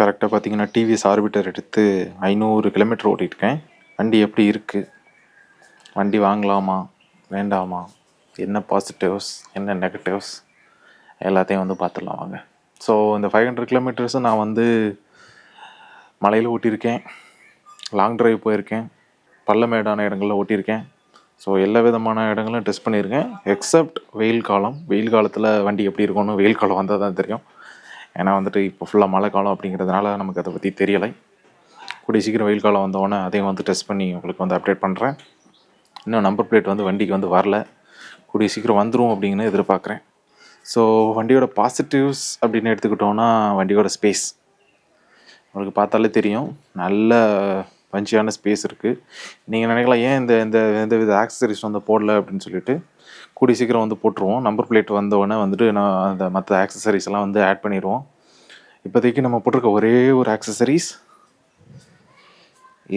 கரெக்டாக பார்த்தீங்கன்னா TVS orbiter எடுத்து ஐநூறு கிலோமீட்டர் ஓட்டியிருக்கேன். வண்டி எப்படி இருக்குது வண்டி வாங்கலாமா? வேண்டாமா? என்ன பாசிட்டிவ்ஸ் என்ன நெகட்டிவ்ஸ் எல்லாத்தையும் வந்து பார்த்துடலாம் வாங்க. ஸோ இந்த ஃபைவ் ஹண்ட்ரட் கிலோமீட்டர்ஸும் நான் வந்து மலையில் ஓட்டியிருக்கேன். லாங் ட்ரைவ் போயிருக்கேன். பள்ளமேடான இடங்களில் ஓட்டியிருக்கேன். ஸோ எல்லா விதமான இடங்களும் டெஸ்ட் பண்ணியிருக்கேன். எக்ஸப்ட் வெயில் காலம். வெயில் காலத்தில் வண்டி எப்படி இருக்கும்னு வெயில் காலம் வந்தால் தான் தெரியும். ஏன்னா வந்துட்டு இப்போ ஃபுல்லாக மழை காலம் அப்படிங்கிறதுனால நமக்கு அதை பற்றி தெரியலை. கூடிய சீக்கிரம் வெயில் காலம் வந்தோடனே அதையும் வந்து டெஸ்ட் பண்ணி உங்களுக்கு வந்து அப்டேட் பண்ணுறேன் இன்னும் நம்பர் பிளேட் வந்து வண்டிக்கு வந்து வரல. கூடிய சீக்கிரம் வந்துடும் அப்படின்னு எதிர்பார்க்குறேன். ஸோ வண்டியோட பாசிட்டிவ்ஸ் அப்படின்னு எடுத்துக்கிட்டோன்னா வண்டியோட ஸ்பேஸ் உங்களுக்கு பார்த்தாலே தெரியும் நல்ல பஞ்சியான ஸ்பேஸ் இருக்குது நீங்கள் நினைக்கலாம் ஏன் இந்த இந்த எந்த வித ஆக்சசரிஸ் வந்து போடல அப்படின்னு சொல்லிட்டு. கூடி சீக்கிரம் வந்து போட்டுருவோம். நம்பர் பிளேட் வந்தோடனே வந்துட்டு நான் அந்த மற்ற ஆக்சசரிஸ் எல்லாம் வந்து ஆட் பண்ணிடுவோம் இப்போதைக்கு நம்ம போட்டிருக்க ஒரே ஒரு ஆக்சசரிஸ்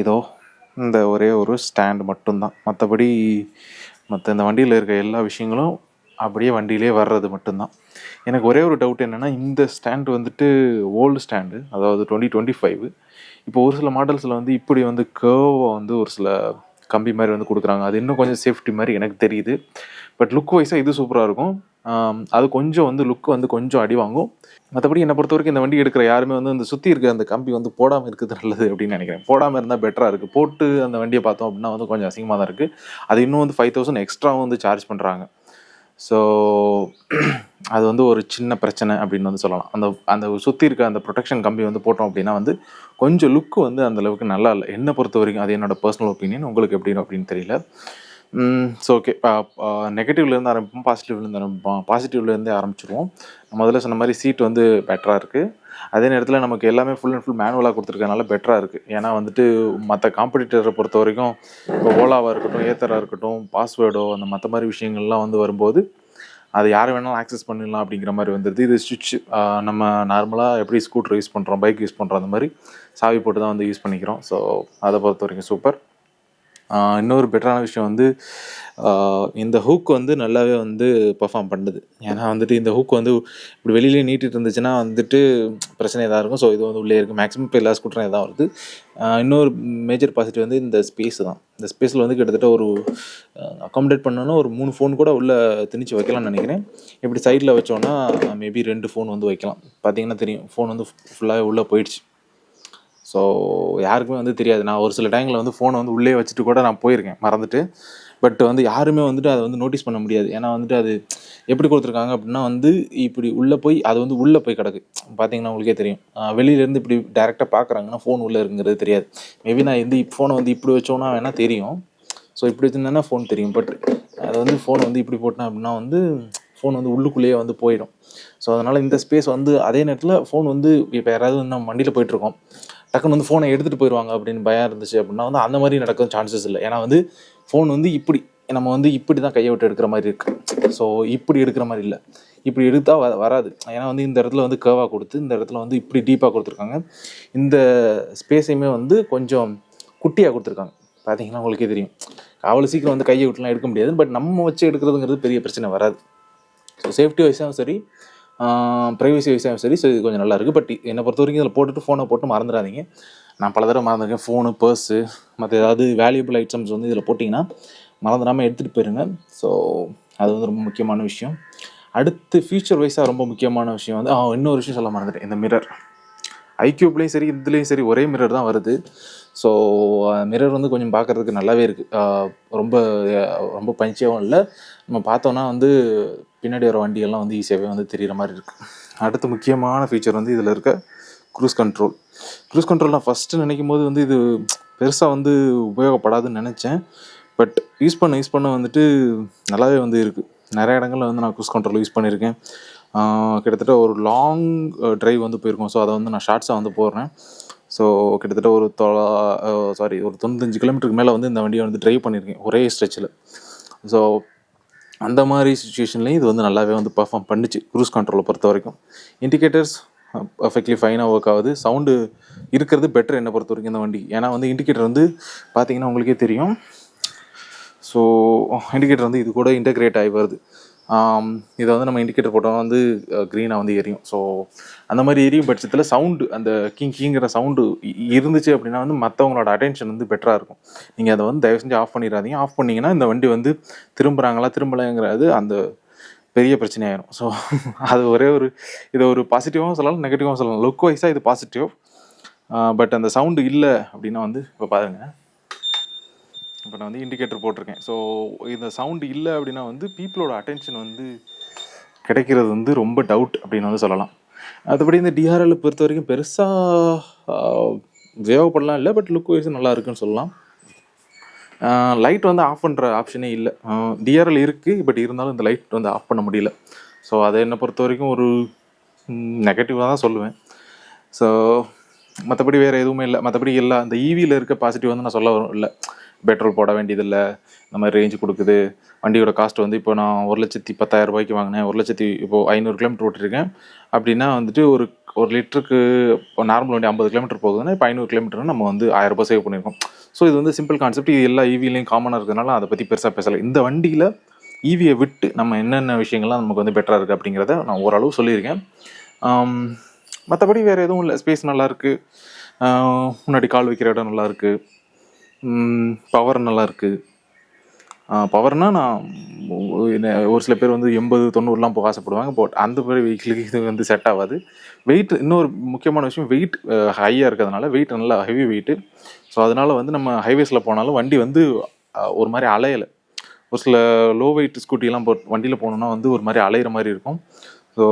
இதோ இந்த ஒரே ஒரு ஸ்டாண்ட் மட்டும்தான். மற்றபடி மற்ற இந்த வண்டியில் இருக்க எல்லா விஷயங்களும் அப்படியே வண்டியிலே வர்றது மட்டும்தான். எனக்கு ஒரே ஒரு டவுட் என்னென்னா இந்த ஸ்டாண்ட் வந்துட்டு ஓல்டு ஸ்டாண்டு அதாவது டுவெண்ட்டி டுவெண்ட்டி ஃபைவ் இப்போ ஒரு சில மாடல்ஸில் வந்து இப்படி வந்து கேர்வாக வந்து ஒரு சில கம்பி மாதிரி வந்து கொடுக்குறாங்க. அது இன்னும் கொஞ்சம் சேஃப்டி மாதிரி எனக்கு தெரியுது. பட் லுக் வைஸாக இது சூப்பராக இருக்கும். அது கொஞ்சம் வந்து லுக் வந்து கொஞ்சம் அடி வாங்கும். மற்றபடி என்னை பொறுத்த வரைக்கும் இந்த வண்டி எடுக்கிற யாருமே வந்து இந்த சுற்றி இருக்க அந்த கம்பி வந்து போடாமல் இருக்கிறது நல்லது அப்படின்னு நினைக்கிறேன். போடாமல் இருந்தால் பெட்டராக இருக்குது போட்டு அந்த வண்டியை பார்த்தோம் அப்படின்னா வந்து கொஞ்சம் அசிங்கமாக தான் இருக்குது அது இன்னும் வந்து ஃபைவ் தௌசண்ட் எக்ஸ்ட்ராவும் வந்து சார்ஜ் பண்ணுறாங்க ஸோ அது வந்து ஒரு சின்ன பிரச்சனை அப்படின்னு வந்து சொல்லலாம். அந்த அந்த சுற்றி இருக்க அந்த ப்ரொடெக்ஷன் கம்பி வந்து போட்டோம் அப்படின்னா வந்து கொஞ்சம் லுக்கு வந்து அந்தளவுக்கு நல்லா இல்லை. என்னை பொறுத்த வரைக்கும் அது என்னோட பர்சனல் ஒப்பீனியன் உங்களுக்கு எப்படின்னு அப்படின்னு தெரியல. ஸோ ஓகே நெகட்டிவ்லேருந்து ஆரம்பிப்போம் பாசிட்டிவ்லேருந்து ஆரம்பிப்போம். பாசிட்டிவ்லேருந்தே ஆரம்பிச்சிருவோம். முதல்ல சொன்ன மாதிரி சீட் வந்து பெட்டராக இருக்குது அதே நேரத்தில் நமக்கு எல்லாமே ஃபுல் அண்ட் ஃபுல் மேனுவலாக கொடுத்துருக்கனால பெட்டராக இருக்குது ஏன்னா வந்துட்டு மற்ற காம்படிட்டரை பொறுத்த வரைக்கும் இப்போ ஓலாவாக இருக்கட்டும் ஏத்தராக இருக்கட்டும் பாஸ்வேர்டோ அந்த மற்ற மாதிரி விஷயங்கள்லாம் வந்து வரும்போது அது யார் வேணாலும் ஆக்சஸ் பண்ணிடலாம் அப்படிங்கிற மாதிரி வந்துடுது இது சுவிட்ச் uh, நம்ம நார்மலாக எப்படி ஸ்கூட்டர் யூஸ் பண்ணுறோம் பைக் யூஸ் பண்ணுறோம் அந்த மாதிரி சாவி போட்டு தான் வந்து யூஸ் பண்ணிக்கிறோம். ஸோ அதை பொறுத்த வரைக்கும் சூப்பர் இன்னொரு பெட்டரான விஷயம் வந்து இந்த ஹூக் வந்து நல்லாவே வந்து பர்ஃபார்ம் பண்ணுது. ஏன்னா வந்துட்டு இந்த ஹூக் வந்து இப்படி வெளியிலே நீட்டிட்டு இருந்துச்சுன்னா வந்துட்டு பிரச்சனை எதாக இருக்கும். ஸோ இது வந்து உள்ளே இருக்குது மேக்ஸிமம் இப்போ எல்லா ஸ்கூட்டரும் எதாவது வருது. இன்னொரு மேஜர் பாசிட்டிவ் வந்து இந்த ஸ்பேஸ் தான். இந்த ஸ்பேஸில் வந்து கிட்டத்தட்ட ஒரு அக்காமடேட் பண்ணோன்னா ஒரு மூணு ஃபோன் கூட உள்ளே திணிச்சு வைக்கலாம்னு நினைக்கிறேன். இப்படி சைடில் வச்சோன்னா மேபி ரெண்டு ஃபோன் வந்து வைக்கலாம். பார்த்தீங்கன்னா தெரியும். ஃபோன் வந்து ஃபுல்லாகவே உள்ளே போயிடுச்சு. ஸோ யாருக்குமே வந்து தெரியாது. நான் ஒரு சில டைமில் வந்து ஃபோனை வந்து உள்ளே வச்சுட்டு கூட நான் போயிருக்கேன் மறந்துட்டு. பட் வந்து யாருமே வந்துட்டு அதை வந்து நோட்டீஸ் பண்ண முடியாது. ஏன்னா வந்துட்டு அது எப்படி கொடுத்துருக்காங்க அப்படின்னா வந்து இப்படி உள்ளே போய் அது வந்து உள்ளே போய் கிடக்கு. பார்த்தீங்கன்னா உங்களுக்கே தெரியும். வெளியிலேருந்து இப்படி டேரெக்டாக பார்க்குறாங்கன்னா ஃபோன் உள்ளே இருக்குங்கிறது தெரியாது. மேபி நான் வந்து ஃபோனை வந்து இப்படி வச்சோன்னா வேணால் தெரியும். ஸோ இப்படி வச்சுருந்தேன்னா ஃபோன் தெரியும். பட் அது வந்து ஃபோனை வந்து இப்படி போட்டேன் அப்படின்னா வந்து ஃபோன் வந்து உள்ளுக்குள்ளேயே வந்து போயிடும். ஸோ அதனால் இந்த ஸ்பேஸ் வந்து அதே நேரத்தில் ஃபோன் வந்து இப்போ யாராவது வந்து நம்ம வண்டியில் போயிட்டுருக்கோம் டக்குன்னு வந்து ஃபோனை எடுத்துகிட்டு போயிடுவாங்க அப்படின்னு பயம் இருந்துச்சு அப்படின்னா வந்து அந்த மாதிரி நடக்க சான்சஸ் இல்லை. ஏன்னா வந்து ஃபோன் வந்து இப்படி நம்ம வந்து இப்படி தான் கையை விட்டு எடுக்கிற மாதிரி இருக்கு. ஸோ இப்படி எடுக்கிற மாதிரி இல்லை. இப்படி எடுத்தால் வ வராது. ஏன்னா வந்து இந்த இடத்துல வந்து கேர்வாக கொடுத்து இந்த இடத்துல வந்து இப்படி டீப்பாக கொடுத்துருக்காங்க. இந்த ஸ்பேஸையுமே வந்து கொஞ்சம் குட்டியாக கொடுத்துருக்காங்க. பார்த்தீங்கன்னா உங்களுக்கே தெரியும். அவ்வளோ சீக்கிரம் வந்து கையை விட்டுலாம் எடுக்க முடியாது. பட் நம்ம வச்சு எடுக்கிறதுங்கிறது பெரிய பிரச்சனை வராது. ஸோ சேஃப்டி வைஸாகவும் சரி ப்ரைவசி வைஸாகவும் சரி ஸோ இது கொஞ்சம் நல்லா இருக்குது பட் என்னை பொறுத்த வரைக்கும் இதில் போட்டுட்டு ஃபோனை போட்டு மறந்துடாதீங்க. நான் பல தடவை மறந்துருக்கேன். ஃபோனு பர்ஸு மற்ற ஏதாவது வேல்யூபிள் ஐட்டம்ஸ் வந்து இதில் போட்டிங்கன்னா மறந்துடாமல் எடுத்துகிட்டு போயிருங்க. ஸோ அது வந்து ரொம்ப முக்கியமான விஷயம். அடுத்து ஃபியூச்சர் வைஸாக ரொம்ப முக்கியமான விஷயம் வந்து இன்னொரு விஷயம் சொல்ல மறந்துட்டேன். இந்த மிரர் ஐக்யூப்லேயும் சரி இதுலேயும் சரி ஒரே மிரர் தான் வருது. ஸோ மிரர் வந்து கொஞ்சம் பார்க்குறதுக்கு நல்லாவே இருக்குது ரொம்ப ரொம்ப பஞ்சியாகவும் இல்லை. நம்ம பார்த்தோன்னா வந்து பின்னாடி வர வண்டியெல்லாம் வந்து ஈஸியாகவே வந்து தெரிகிற மாதிரி இருக்குது அடுத்து முக்கியமான ஃபீச்சர் வந்து இதில் இருக்க க்ரூஸ் கண்ட்ரோல் க்ரூஸ் கண்ட்ரோல் நான் ஃபஸ்ட்டு நினைக்கும் போது வந்து இது பெருசாக வந்து உபயோகப்படாதுன்னு நினச்சேன். பட் யூஸ் பண்ண யூஸ் பண்ண வந்துட்டு நல்லாவே வந்து இருக்குது நிறைய இடங்களில் வந்து நான் க்ரூஸ் கண்ட்ரோல் யூஸ் பண்ணியிருக்கேன் கிட்டத்தட்ட ஒரு லாங் ட்ரைவ் வந்து போயிருக்கோம். ஸோ அதை வந்து நான் ஷார்ட்ஸாக வந்து போடுறேன். ஸோ கிட்டத்தட்ட ஒரு தொலா சாரி ஒரு தொண்ணூத்தஞ்சு கிலோமீட்டருக்கு மேலே வந்து இந்த வண்டியை வந்து ட்ரைவ் பண்ணியிருக்கேன் ஒரே ஸ்ட்ரெச்சில் ஸோ அந்த மாதிரி சுச்சுவேஷன்லேயும் இது வந்து நல்லாவே வந்து பர்ஃபார்ம் பண்ணிச்சு க்ரூஸ் கண்ட்ரோலை பொறுத்த வரைக்கும். இண்டிகேட்டர்ஸ் பர்ஃபெக்ட்லி ஃபைனாக ஒர்க் ஆகுது. சவுண்டு இருக்கிறது பெட்டர் என்னை பொறுத்த வரைக்கும் இந்த வண்டி. ஏன்னா வந்து இண்டிகேட்டர் வந்து பார்த்தீங்கன்னா உங்களுக்கே தெரியும். ஸோ இண்டிகேட்டர் வந்து இது கூட இன்டகிரேட் ஆகி வருது. இதை வந்து நம்ம இண்டிகேட்டர் போட்டோம் வந்து க்ரீனாக வந்து எரியும். ஸோ அந்த மாதிரி எரியும் பட்சத்தில் சவுண்டு அந்த கிங் கிங்கிற சவுண்டு இருந்துச்சு அப்படின்னா வந்து மற்றவங்களோட அட்டென்ஷன் வந்து பெட்டராக இருக்கும். நீங்கள் அதை வந்து தயவு செஞ்சு ஆஃப் பண்ணிடாதீங்க. ஆஃப் பண்ணிங்கன்னா இந்த வண்டி வந்து திரும்புகிறாங்களா திரும்பலைங்கிறது அந்த பெரிய பிரச்சனையாயிரும். ஸோ அது ஒரே ஒரு இதை ஒரு பாசிட்டிவாகவும் சொல்லலாம் நெகட்டிவாகவும் சொல்லலாம். லுக் வைஸாக இது பாசிட்டிவ் பட் அந்த சவுண்டு இல்லை அப்படின்னா வந்து இப்போ பாருங்கள் இப்போ நான் வந்து இண்டிகேட்டர் போட்டிருக்கேன். ஸோ இந்த சவுண்டு இல்லை அப்படின்னா வந்து பீப்புளோட அட்டென்ஷன் வந்து கிடைக்கிறது வந்து ரொம்ப டவுட் அப்படின்னு வந்து சொல்லலாம். மற்றபடி இந்த டிஆர்எல் பொறுத்த வரைக்கும் பெருசாக தேவைப்படலாம் இல்லை பட் லுக் வைஸ் நல்லா இருக்குன்னு சொல்லலாம். லைட் வந்து ஆஃப் பண்ணுற ஆப்ஷனே இல்லை. டிஆர்எல் இருக்குது பட் இருந்தாலும் இந்த லைட் வந்து ஆஃப் பண்ண முடியல. ஸோ அதை என்னை பொறுத்த வரைக்கும் ஒரு நெகட்டிவாக தான் சொல்லுவேன். ஸோ மற்றபடி வேறு எதுவுமே இல்லை. மற்றபடி இல்லை அந்த ஈவியில் இருக்க பாசிட்டிவ் வந்து நான் சொல்ல வரும் இல்லை. பெட்ரோல் போட வேண்டியதில்லை. இந்த மாதிரி ரேஞ்சு கொடுக்குது. வண்டியோட காஸ்ட் வந்து இப்போ நான் ஒரு லட்சத்தி பத்தாயிரம் ரூபாய்க்கு வாங்கினேன். ஒரு லட்சத்தி இப்போது ஐநூறு கிலோமீட்டர் ஓட்டிருக்கேன். அப்படின்னா வந்துட்டு ஒரு ஒரு லிட்டருக்கு இப்போ நார்மல் வண்டி ஐம்பது கிலோமீட்டர் போகுதுன்னா இப்போ ஐநூறு கிலோமீட்டர் நம்ம வந்து ஆயிரம் ரூபாய் சேவ் பண்ணியிருக்கோம் ஸோ இது வந்து சிம்பிள் கான்செப்ட் இது எல்லா ஈவிலையும் காமனாக இருக்கிறதுனால அதை பற்றி பெருசாக பேசலை. இந்த வண்டியில் ஈவியை விட்டு நம்ம என்னென்ன விஷயங்கள்லாம் நமக்கு வந்து பெட்டராக இருக்குது அப்படிங்கிறத நான் ஓரளவு சொல்லியிருக்கேன். மற்றபடி வேறு எதுவும் இல்லை. ஸ்பேஸ் நல்லாயிருக்கு முன்னாடி கால் வைக்கிற இடம் நல்லாயிருக்கு பவர் நல்லா இருக்குது பவர்னா நான் என்ன- ஒரு சில பேர் வந்து எண்பது தொண்ணூறுலாம் போக ஆசைப்படுவாங்க பட் அந்த மாதிரி வெஹிக்கிளுக்கு இது வந்து செட் ஆகாது. வெயிட் இன்னொரு முக்கியமான விஷயம் வெயிட் ஹையாக இருக்கிறதுனால வெயிட் நல்லா ஹெவி வெயிட்டு ஸோ அதனால வந்து நம்ம ஹைவேஸில் போனாலும் வண்டி வந்து ஒரு மாதிரி அலையலை. ஒரு சில லோ வெயிட் ஸ்கூட்டிலாம் போ வண்டியில் போனோம்னா வந்து ஒரு மாதிரி அலையிற மாதிரி இருக்கும். ஸோ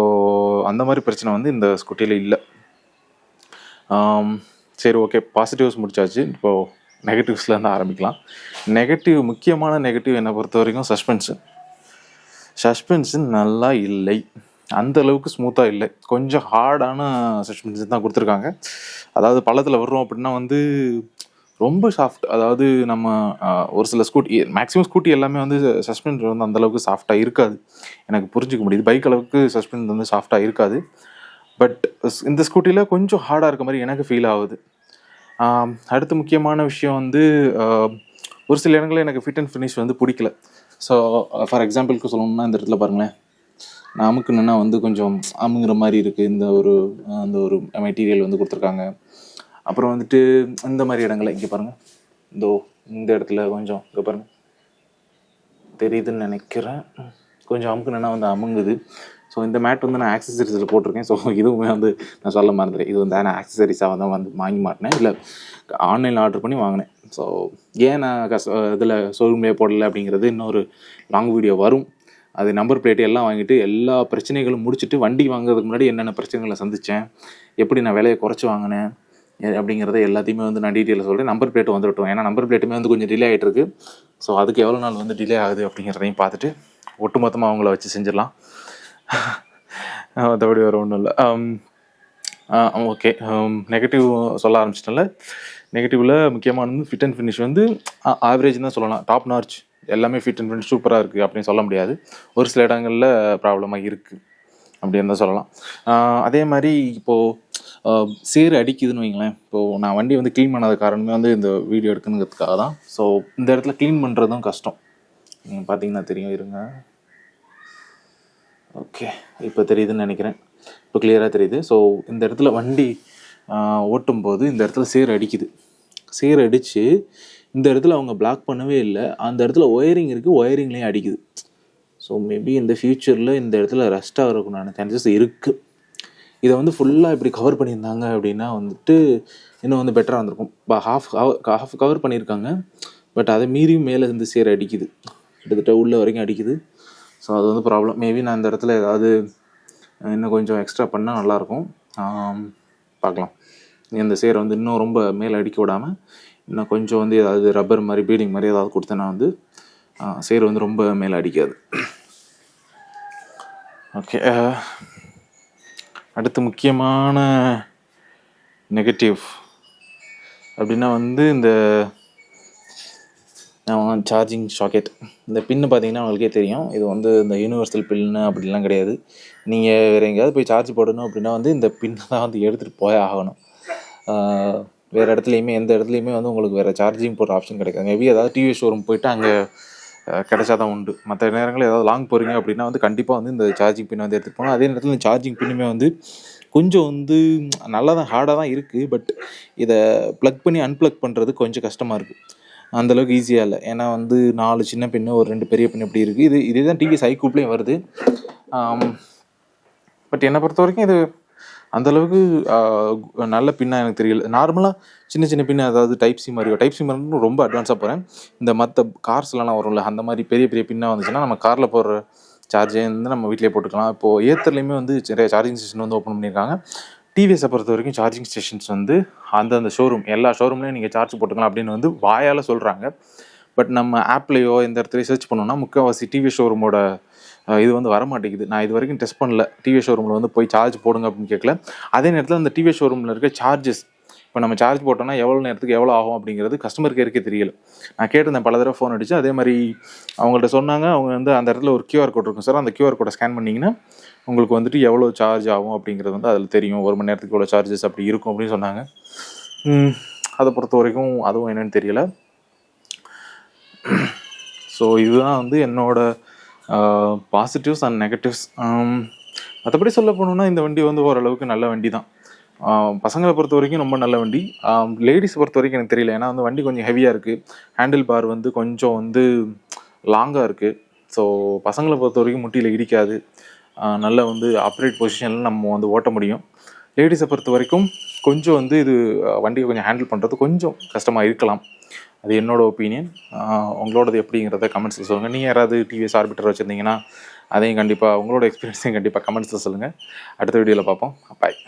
அந்த மாதிரி பிரச்சனை வந்து இந்த ஸ்கூட்டியில் இல்லை. சரி ஓகே பாசிட்டிவ்ஸ் முடிச்சாச்சு. இப்போது நெகட்டிவ்ஸ்லேருந்து ஆரம்பிக்கலாம். நெகட்டிவ் முக்கியமான நெகட்டிவ் என்னை பொறுத்த வரைக்கும் சஸ்பென்ஷன் சஸ்பென்ஷன் நல்லா இல்லை. அந்த அளவுக்கு ஸ்மூத்தாக இல்லை. கொஞ்சம் ஹார்டான சஸ்பென்ஷன் தான் கொடுத்துருக்காங்க. அதாவது பள்ளத்தில் வர்றோம் அப்படின்னா வந்து ரொம்ப சாஃப்ட் அதாவது நம்ம ஒரு சில ஸ்கூட்டி மேக்ஸிமம் ஸ்கூட்டி எல்லாமே வந்து சஸ்பென்ஷன் வந்து அந்தளவுக்கு சாஃப்டாக இருக்காது. எனக்கு புரிஞ்சுக்க முடியுது. பைக் அளவுக்கு சஸ்பென்ஷன் வந்து சாஃப்டாக இருக்காது. பட் இந்த ஸ்கூட்டியில் கொஞ்சம் ஹார்டாக இருக்க மாதிரி எனக்கு ஃபீல் ஆகுது. அடுத்து முக்கியமான விஷயம் வந்து ஒரு சில இடங்களில் எனக்கு ஃபிட் அண்ட் ஃபினிஷ் வந்து பிடிக்கல. ஸோ ஃபார் எக்ஸாம்பிளுக்கு சொல்லணும்னா இந்த இடத்துல பாருங்களேன். நமக்கு என்னென்னா வந்து கொஞ்சம் அமுங்குற மாதிரி இருக்குது இந்த ஒரு அந்த ஒரு மெட்டீரியல் வந்து கொடுத்துருக்காங்க. அப்புறம் வந்துட்டு இந்த மாதிரி இடங்களை இங்கே பாருங்கள் இதோ இந்த இடத்துல கொஞ்சம் இங்கே பாருங்கள் தெரியுதுன்னு நினைக்கிறேன். கொஞ்சம் அமுக்குனா வந்து அமுங்குது. ஸோ இந்த மேட் வந்து நான் ஆக்சசரிஸில் போட்டிருக்கேன். ஸோ இதுவுமே வந்து நான் சொல்ல மறந்துட்டேன். இது வந்து நான் ஆக்சசரிஸாக தான் வந்து வாங்கி மாட்டினேன். இல்லை ஆன்லைனில் ஆர்டர் பண்ணி வாங்கினேன். ஸோ ஏன் நான் கஸ் இதில் ஷோரூம்லேயே போடலை அப்படிங்கிறது இன்னொரு லாங் வீடியோ வரும். அது நம்பர் பிளேட் எல்லாம் வாங்கிட்டு எல்லா பிரச்சனைகளும் முடிச்சுட்டு வண்டி வாங்குறதுக்கு முன்னாடி என்னென்ன பிரச்சனைகளை சந்தித்தேன் எப்படி நான் விலையை குறைச்சி வாங்கினேன் அப்படிங்கிறத எல்லாத்தையுமே வந்து நான் டீட்டெயிலில் சொல்கிறேன் நம்பர் பிளேட் வந்துவிட்டோம் ஏன்னா நம்பர் பிளேட்டுமே வந்து கொஞ்சம் டிலே ஆகிட்டு இருக்கு ஸோ அதுக்கு எவ்வளோ நாள் வந்து டிலே ஆகுது அப்படிங்கிறதையும் பார்த்துட்டு ஒட்டுமொத்தமாக அவங்கள வச்சு செஞ்சிடலாம். மற்றபடி வேறு ஒன்றும் இல்லை. ஓகே நெகட்டிவ் சொல்ல ஆரம்பிச்சிட்டல நெகட்டிவில் முக்கியமானது ஃபிட் அண்ட் ஃபினிஷ் வந்து ஆவரேஜ் தான் சொல்லலாம். டாப் நார்ச் எல்லாமே ஃபிட் அண்ட் ஃபினிஷ் சூப்பராக இருக்குது அப்படின்னு சொல்ல முடியாது. ஒரு சில இடங்களில் ப்ராப்ளமாக இருக்குது அப்படின்னு தான் சொல்லலாம். அதே மாதிரி இப்போது சேறு அடிக்குதுன்னு வைங்களேன். இப்போது நான் வண்டி வந்து க்ளீன் பண்ணாத காரணமே வந்து இந்த வீடியோ எடுக்கணுங்கிறதுக்காக தான். ஸோ இந்த இடத்துல க்ளீன் பண்ணுறதும் கஷ்டம். பார்த்தீங்கன்னா தெரியும் இருங்க. ஓகே இப்போ தெரியுதுன்னு நினைக்கிறேன். இப்போ கிளியராக தெரியுது. ஸோ இந்த இடத்துல வண்டி ஓட்டும் ஓட்டும்போது இந்த இடத்துல சீர் அடிக்குது. சேர் அடித்து இந்த இடத்துல அவங்க பிளாக் பண்ணவே இல்லை. அந்த இடத்துல ஒயரிங் இருக்குது ஒயரிங்லேயும் அடிக்குது. ஸோ மேபி இந்த ஃப்யூச்சரில் இந்த இடத்துல ரஸ்ட் ஆகிறதுக்குண்டான சான்சஸ் இருக்குது இதை வந்து ஃபுல்லாக இப்படி கவர் பண்ணியிருந்தாங்க அப்படின்னா வந்துட்டு இன்னும் வந்து பெட்டராக இருந்திருக்கும் இப்போ ஹாஃப் ஹாஃப் கவர் பண்ணியிருக்காங்க. பட் அதை மீறியும் மேலே இருந்து சேர் அடிக்குது. கிட்டத்தட்ட உள்ள வரைக்கும் அடிக்குது. ஸோ அது வந்து ப்ராப்ளம் மேபி நான் இந்த இடத்துல ஏதாவது இன்னும் கொஞ்சம் எக்ஸ்ட்ரா பண்ணால் நல்லாயிருக்கும் பார்க்கலாம். இந்த சேரை வந்து இன்னும் ரொம்ப மேலே அடிக்க விடாமல் இன்னும் கொஞ்சம் வந்து ஏதாவது ரப்பர் மாதிரி பீடிங் மாதிரி ஏதாவது கொடுத்தேன்னா வந்து சேர் வந்து ரொம்ப மேலே அடிக்காது. ஓகே அடுத்து முக்கியமான நெகட்டிவ் அப்படின்னா வந்து இந்த சார்ஜிங் ஷாக்கெட் இந்த பின்னு பார்த்தீங்கன்னா உங்களுக்கே தெரியும். இது வந்து இந்த யூனிவர்சல் பின்னு அப்படிலாம் கிடையாது. நீங்கள் வேறு எங்கேயாவது போய் சார்ஜ் போடணும் அப்படின்னா வந்து இந்த பின்னை தான் வந்து எடுத்துகிட்டு போய் ஆகணும். வேறு இடத்துலையுமே எந்த இடத்துலையுமே வந்து உங்களுக்கு வேறு சார்ஜிங் போடுற ஆப்ஷன் கிடைக்காது. மேபி ஏதாவது டிவி ஷோரூம் போயிட்டு அங்கே கிடைச்சா தான் உண்டு. மற்ற நேரங்களில் ஏதாவது லாங் போகிறீங்க அப்படின்னா வந்து கண்டிப்பாக வந்து இந்த சார்ஜிங் பின் வந்து எடுத்துகிட்டு போகணும் அதே நேரத்தில் இந்த சார்ஜிங் பின்னுமே வந்து கொஞ்சம் வந்து நல்லா தான் ஹார்டாக தான் இருக்குது பட் இதை ப்ளக் பண்ணி அன்ப்ளக் பண்ணுறது கொஞ்சம் கஷ்டமாக இருக்குது அந்தளவுக்கு ஈஸியாக இல்லை. ஏன்னா வந்து நாலு சின்ன பெண்ணு ஒரு ரெண்டு பெரிய பெண்ணு இப்படி இருக்குது இது இதே தான் டிவிஎஸ் ஐகூப்லேயும் வருது. பட் என்னை பொறுத்த வரைக்கும் இது அந்தளவுக்கு நல்ல பின்னாக எனக்கு தெரியல. நார்மலாக சின்ன சின்ன பின்னு அதாவது டைப் சி மாதிரி டைப் சி மாதிரி ரொம்ப அட்வான்ஸாக போகிறேன் இந்த மற்ற கார்ஸ்லலாம் வரும்ல அந்த மாதிரி பெரிய பெரிய பின்னாக வந்துச்சுன்னா நம்ம காரில் போடுற சார்ஜே வந்து நம்ம வீட்டிலே போட்டுக்கலாம். இப்போது ஏத்தர்லேயுமே வந்து நிறைய சார்ஜிங் ஸ்டேஷன் வந்து ஓப்பன் பண்ணியிருக்காங்க டிவிஎஸை பொறுத்த வரைக்கும் சார்ஜிங் ஸ்டேஷன்ஸ் வந்து அந்தந்த ஷோரூம் எல்லா ஷோரூம்லேயும் நீங்கள் சார்ஜ் போட்டுக்கலாம் அப்படின்னு வந்து வாயால் சொல்கிறாங்க பட் நம்ம ஆப்லேயோ இந்த இடத்துல சர்ச் பண்ணோம்னா முக்கால்வாசி டிவி ஷோரூமோட இது வந்து வர மாட்டேங்குது நான் இது வரைக்கும் டெஸ்ட் பண்ணல. டிவி ஷோரூமில் வந்து போய் சார்ஜ் போடுங்க அப்படின்னு கேட்கல அதே நேரத்தில் அந்த டிவி ஷோரூமில் இருக்க சார்ஜஸ் இப்போ நம்ம சார்ஜ் போட்டோம்னா எவ்வளோ நேரத்துக்கு எவ்வளோ ஆகும் அப்படிங்கிறது கஸ்டமர் கேருக்கே தெரியல. நான் கேட்டிருந்தேன் பல தடவை ஃபோன் அடிச்சு அதே மாதிரி அவங்கள்ட்ட சொன்னாங்க அவங்க வந்து அந்த இடத்துல ஒரு கியூஆர் கோட் இருக்கும் சார். அந்த கியூஆர் கோடை ஸ்கேன் பண்ணிங்கன்னா உங்களுக்கு வந்துட்டு எவ்வளோ சார்ஜ் ஆகும் அப்படிங்கிறது வந்து அதில் தெரியும். ஒரு மணி நேரத்துக்கு எவ்வளோ சார்ஜஸ் அப்படி இருக்கும் அப்படின்னு சொன்னாங்க. அதை பொறுத்த வரைக்கும் அதுவும் என்னன்னு தெரியல. ஸோ இதுதான் வந்து என்னோட பாசிட்டிவ்ஸ் அண்ட் நெகட்டிவ்ஸ் மற்றபடி சொல்ல போனோம்னா இந்த வண்டி வந்து ஓரளவுக்கு நல்ல வண்டி தான் பசங்களை பொறுத்த வரைக்கும் ரொம்ப நல்ல வண்டி. லேடிஸ் பொறுத்த வரைக்கும் எனக்கு தெரியல. ஏன்னா வந்து வண்டி கொஞ்சம் ஹெவியாக இருக்குது ஹேண்டில் பார் வந்து கொஞ்சம் வந்து லாங்காக இருக்குது ஸோ பசங்களை பொறுத்த வரைக்கும் முட்டியில் இடிக்காது. நல்ல வந்து ஆப்ரேட் பொசிஷனில் நம்ம வந்து ஓட்ட முடியும். லேடிஸை பொறுத்த வரைக்கும் கொஞ்சம் வந்து இது வண்டியை கொஞ்சம் ஹேண்டில் பண்ணுறது கொஞ்சம் கஷ்டமாக இருக்கலாம். அது என்னோட ஒப்பீனியன் உங்களோடது எப்படிங்கிறத கமெண்ட்ஸில் சொல்லுங்கள் நீங்கள் யாராவது டிவிஎஸ் ஆர்பிட்டர் வச்சுருந்தீங்கன்னா அதையும் கண்டிப்பாக உங்களோட எக்ஸ்பீரியன்ஸையும் கண்டிப்பாக கமெண்ட்ஸில் சொல்லுங்கள் அடுத்த வீடியோவில் பார்ப்போம். பாய்